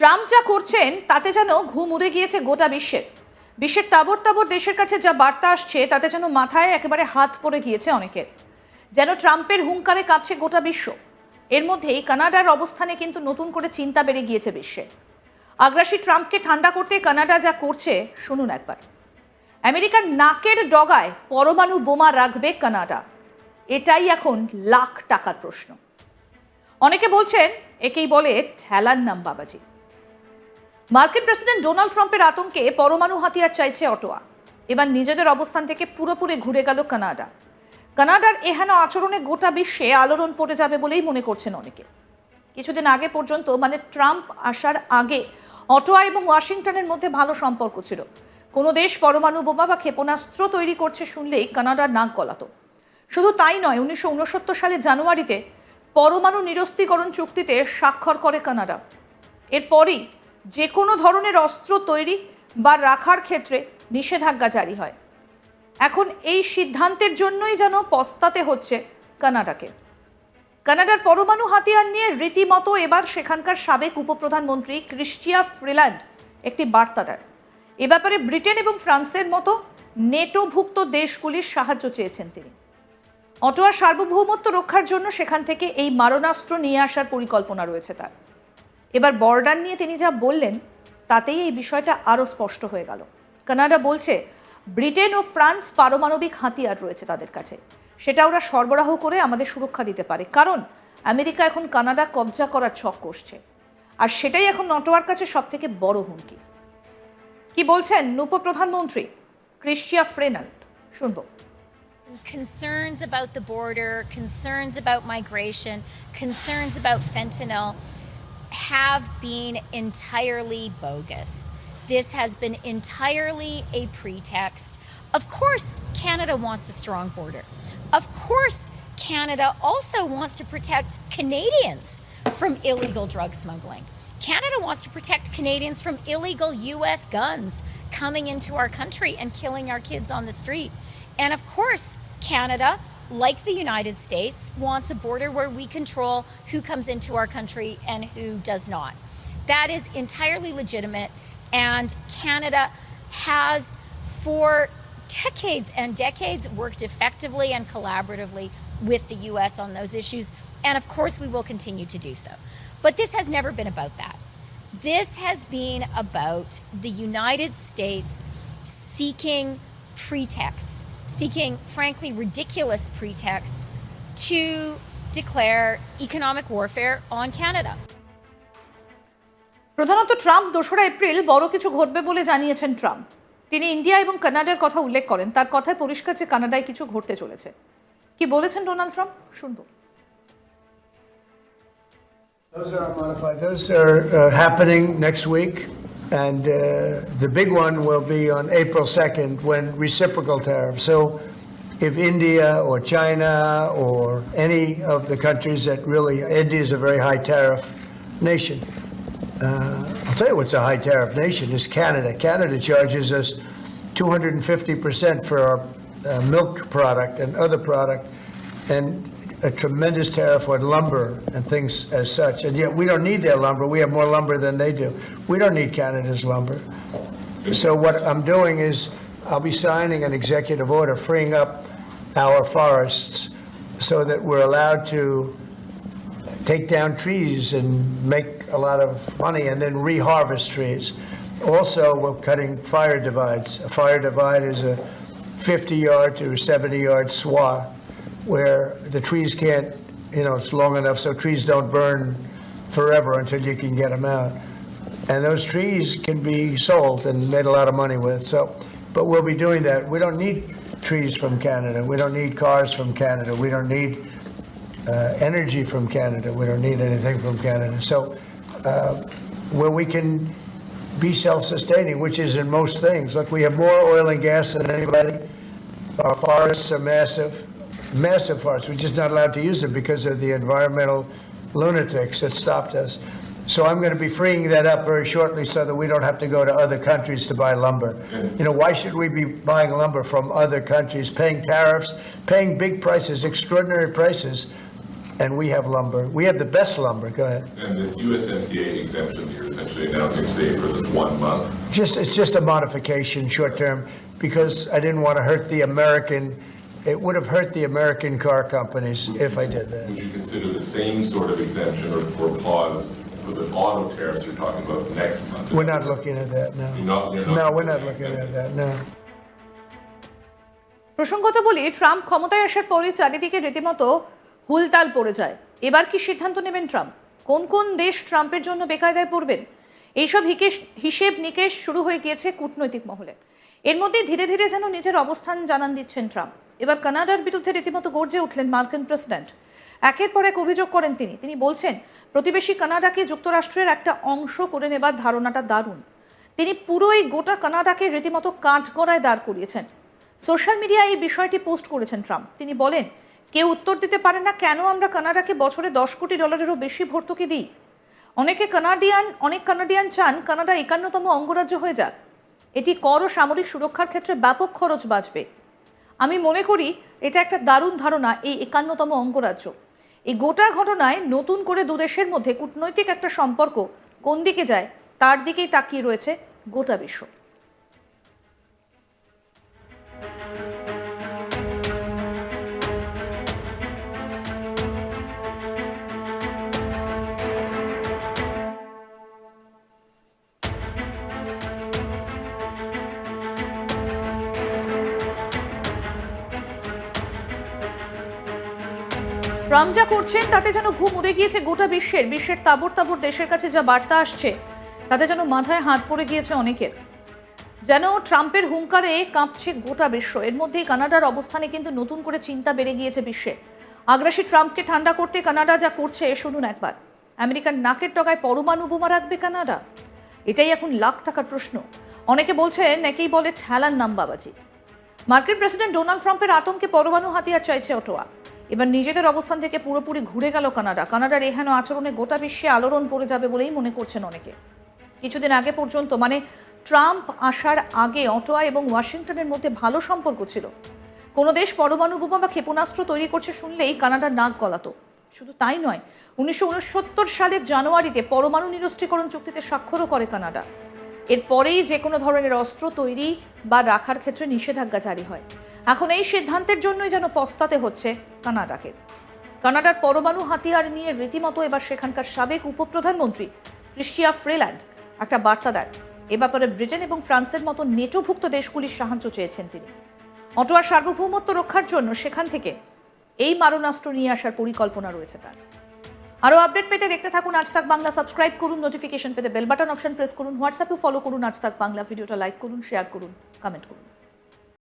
Trump যা করছেন, তাতে যেন ঘুম উড়ে গিয়েছে গোটা বিশ্বের বিশ্বের তাবর তাবর দেশের কাছে যা বার্তা আসছে, তাতে যেন মাথায় একেবারে হাত পড়ে গিয়েছে অনেকের। যেন ট্রাম্পের হুঙ্কারে কাঁপছে গোটা বিশ্ব। এর মধ্যেই কানাডার অবস্থানে কিন্তু নতুন করে চিন্তা বেড়ে গিয়েছে বিশ্বে। আগ্রাসী ট্রাম্পকে ঠান্ডা করতে কানাডা যা করছে, শুনুন একবার। আমেরিকার নাকের ডগায় পরমাণু বোমা রাখবে কানাডা। এটাই এখন লাখ টাকার প্রশ্ন। অনেকে বলছেন, একেই বলে ঠেলার নাম বাবাজি। মার্কিন প্রেসিডেন্ট ডোনাল্ড ট্রাম্পের আতঙ্কে পরমাণু হাতিয়ার চাইছে অটোয়া। এবার নিজেদের অবস্থান থেকে পুরোপুরি ঘুরে গেল কানাডা। কানাডার এহেন আচরণে গোটা বিশ্বে আলোড়ন পড়ে যাবে বলেই মনে করছেন অনেকে। কিছুদিন আগে পর্যন্ত মানে ট্রাম্প আসার আগে অটোয়া এবং ওয়াশিংটনের মধ্যে ভালো সম্পর্ক ছিল। কোনো দেশ পরমাণু বোমা বা ক্ষেপণাস্ত্র তৈরি করছে শুনলেই কানাডার নাক গলাতো। শুধু তাই নয়, উনিশশো সালের জানুয়ারিতে পরমাণু নিরস্ত্রীকরণ চুক্তিতে স্বাক্ষর করে কানাডা। এরপরই যে কোনো ধরনের অস্ত্র তৈরি বা রাখার ক্ষেত্রে নিষেধাজ্ঞা জারি হয়। এখন এই সিদ্ধান্তের জন্যই যেন পস্তাতে হচ্ছে কানাডাকে। কানাডার পরমাণু হাতিয়ার নিয়ে রীতিমতো এবার সেখানকার সাবেক উপপ্রধানমন্ত্রী ক্রিস্টিয়া ফ্রিল্যান্ড একটি বার্তা দেন এ ব্যাপারে ব্রিটেন এবং ফ্রান্সের মতো নেটোভুক্ত দেশগুলির সাহায্য চেয়েছেন তিনি। অটোয়ার সার্বভৌমত্ব রক্ষার জন্য সেখান থেকে এই মারণাস্ত্র নিয়ে আসার পরিকল্পনা রয়েছে তার। এবার বর্ডার নিয়ে তিনি যা বললেন তাতেই এই বিষয়টা আরও স্পষ্ট হয়ে গেল। কানাডা বলছে ব্রিটেন ও ফ্রান্স পারমাণবিক হাতিয়ার রয়েছে তাদের কাছে। সেটা ওরা সরবরাহ করে আমাদের সুরক্ষা দিতে পারে। কারণ আমেরিকা এখন কানাডা কবজা করার ছক কষছে আর সেটাই এখন নটোয়ার কাছে সব থেকে বড় হুমকি। কি বলছেন উপপ্রধানমন্ত্রী ক্রিস্টিয়া ফ্রেনাল্ড? শুনব। Concerns about the border, concerns about migration, concerns about fentanyl have been entirely bogus. This has been entirely a pretext. Of course, Canada wants a strong border. Of course, Canada also wants to protect Canadians from illegal drug smuggling. Canada wants to protect Canadians from illegal US guns coming into our country and killing our kids on the street. And of course, Canada, like the United States, wants a border where we control who comes into our country and who does not. That is entirely legitimate, and Canada has, for decades and decades, worked effectively and collaboratively with the US on those issues, and of course, we will continue to do so. But this has never been about that. This has been about the United States seeking pretexts, seeking, frankly, ridiculous pretexts to declare economic warfare on Canada. প্রধানত Trump দোসরা April বড় কিছু ঘটবে বলে জানিয়েছেন Trump তিনি India এবং কানাডার কথা উল্লেখ করেন তার কথায় পরিষ্কার যে কানাডায় কিছু ঘটতে চলেছে কি বলেছেন ডোনাল্ড ট্রাম্প শুনব Those are modified. Those are uh, happening next week. And uh, the big one will be on April 2nd when reciprocal tariffs. So if India or China or any of the countries that really, India is a very high tariff nation. Uh, I'll tell you what's a high tariff nation is Canada. Canada charges us 250% for our uh, milk product and other product. And a tremendous tariff on lumber and things as such. And yet we don't need their lumber. We have more lumber than they do. We don't need Canada's lumber. So what I'm doing is I'll be signing an executive order freeing up our forests so that we're allowed to take down trees and make a lot of money and then reharvest trees. Also, we're cutting fire divides. A fire divide is a 50 yard to 70 yard swath where the trees can't, you know, it's long enough so trees don't burn forever until you can get them out. And those trees can be sold and made a lot of money with. So, but we'll be doing that. We don't need trees from Canada. We don't need cars from Canada. We don't need uh, energy from Canada. We don't need anything from Canada. So, uh, where we can be self-sustaining, which is in most things. Look, we have more oil and gas than anybody. Our forests are massive, massive forests. We're just not allowed to use them because of the environmental lunatics that stopped us. So I'm going to be freeing that up very shortly so that we don't have to go to other countries to buy lumber. You know, why should we be buying lumber from other countries, paying tariffs, paying big prices, extraordinary prices, and we have lumber. We have the best lumber. Go ahead. And this USMCA exemption that you're essentially announcing today for this one month, Just, it's just a modification, short term, because I didn't want to hurt the American, it would have hurt the American car companies if I did that. would you consider the same sort of exemption or, or pause for the auto tariffs you're talking about next month? We're not looking at that, You're not, you're not. No, we're not looking at that, no. প্রসঙ্গত বলি Trump ক্ষমতায় আসার পরে চারিদিকে রীতিমতো হুলতাল পড়ে যায় এবার কি সিদ্ধান্ত নেবেন ট্রাম্প কোন কোন দেশ ট্রাম্পের জন্য বেকায়দায় পড়বেন এইসব হিসেব নিকেশ শুরু হয়ে গিয়েছে কূটনৈতিক মহলে। এর মধ্যে ধীরে ধীরে যেন নিজের অবস্থান জানান দিচ্ছেন ট্রাম্প। এবার কানাডার বিরুদ্ধে রীতিমতো গর্জে উঠলেন মার্কিন প্রেসিডেন্ট। একের পর এক অভিযোগ করেন তিনি। তিনি বলছেন, প্রতিবেশী কানাডাকে যুক্তরাষ্ট্রের একটা অংশ করে নেবার ধারণাটা দারুণ। তিনি পুরো এই গোটা কানাডাকে রীতিমতো কাঠগড়ায় দাঁড় করিয়েছেন। সোশ্যাল মিডিয়ায় এই বিষয়টি পোস্ট করেছেন ট্রাম্প। তিনি বলেন, কেউ উত্তর দিতে পারে না কেন আমরা কানাডাকে বছরে দশ কোটি ডলারেরও বেশি ভর্তুকি দিই? অনেকে কানাডিয়ান, অনেক কানাডিয়ান চান কানাডা একান্নতম অঙ্গরাজ্য হয়ে যাক। এটি কর ও সামরিক সুরক্ষার ক্ষেত্রে ব্যাপক খরচ বাঁচবে। আমি মনে করি এটা একটা দারুণ ধারণা, এই একান্নতম অঙ্গরাজ্য। এই গোটা ঘটনায় নতুন করে দুদেশের মধ্যে কূটনৈতিক একটা সম্পর্ক কোন দিকে যায়, তার দিকেই তাকিয়ে রয়েছে গোটা বিশ্ব। ট্রাম্প যা করছেন, তাতে যেন ঘুম উড়ে গিয়েছে গোটা বিশ্বের বিশ্বের তাবর তাবর দেশের কাছে যা বার্তা আসছে, তাতে যেন মাথায় হাত পড়ে গিয়েছে অনেকের। যেন ট্রাম্পের হুঙ্কারে কাঁপছে গোটা বিশ্ব। এর মধ্যেই কানাডার অবস্থানে কিন্তু নতুন করে চিন্তা বেড়ে গিয়েছে বিশ্বে। আগ্রাসী ট্রাম্পকে ঠান্ডা করতে কানাডা যা করছে, শুনুন একবার। আমেরিকার নাকের টগায় পরমাণু বোমা রাখবে কানাডা? এটাই এখন লাখ টাকার প্রশ্ন। অনেকে বলছেন, একেই বলে ঠেলার নাম বাবাজি মার্কিন প্রেসিডেন্ট ডোনাল্ড ট্রাম্পের আতঙ্কে পরমাণু হাতিয়ার চাইছে অটোয়া। এবার নিজেদের অবস্থান থেকে পুরোপুরি ঘুরে গেল কানাডা। কানাডার এহেন আচরণে গোটা বিশ্বে আলোড়ন পড়ে যাবে বলেই মনে করছেন অনেকে। কিছুদিন আগে পর্যন্ত মানে ট্রাম্প আসার আগে অটোয়া এবং ওয়াশিংটনের মধ্যে ভালো সম্পর্ক ছিল। কোনো দেশ পরমাণু বোমা বা ক্ষেপণাস্ত্র তৈরি করছে শুনলেই কানাডার নাক গলাতো। শুধু তাই নয়, উনিশশো সালের জানুয়ারিতে পরমাণু নিরস্ত্রীকরণ চুক্তিতে স্বাক্ষরও করে কানাডা। এরপরেই যে কোনো ধরনের অস্ত্র তৈরি বা রাখার ক্ষেত্রে নিষেধাজ্ঞা জারি হয়। এখন এই সিদ্ধান্তের জন্যই যেন পস্তাতে হচ্ছে কানাডাকে। কানাডার পরমাণু হাতিয়ার নিয়ে রীতিমতো এবার সেখানকার সাবেক উপপ্রধানমন্ত্রী ক্রিস্টিয়া ফ্রিল্যান্ড একটা বার্তা দেন। এ ব্যাপারে ব্রিটেন এবং ফ্রান্সের মতো নেটোভুক্ত দেশগুলির সাহায্য চেয়েছেন তিনি। অটোয়ার সার্বভৌমত্ব রক্ষার জন্য সেখান থেকে এই মারণাস্ত্র নিয়ে আসার পরিকল্পনা রয়েছে তার। আরও আপডেট পেতে দেখতে থাকুন আজ তাক বাংলা। সাবস্ক্রাইব করুন, নোটিফিকেশন পেতে বেল বাটন অপশন প্রেস করুন হোয়াটসঅ্যাপে ফলো করুন আজ তাক বাংলা। ভিডিওটা লাইক করুন, শেয়ার করুন, কমেন্ট করুন।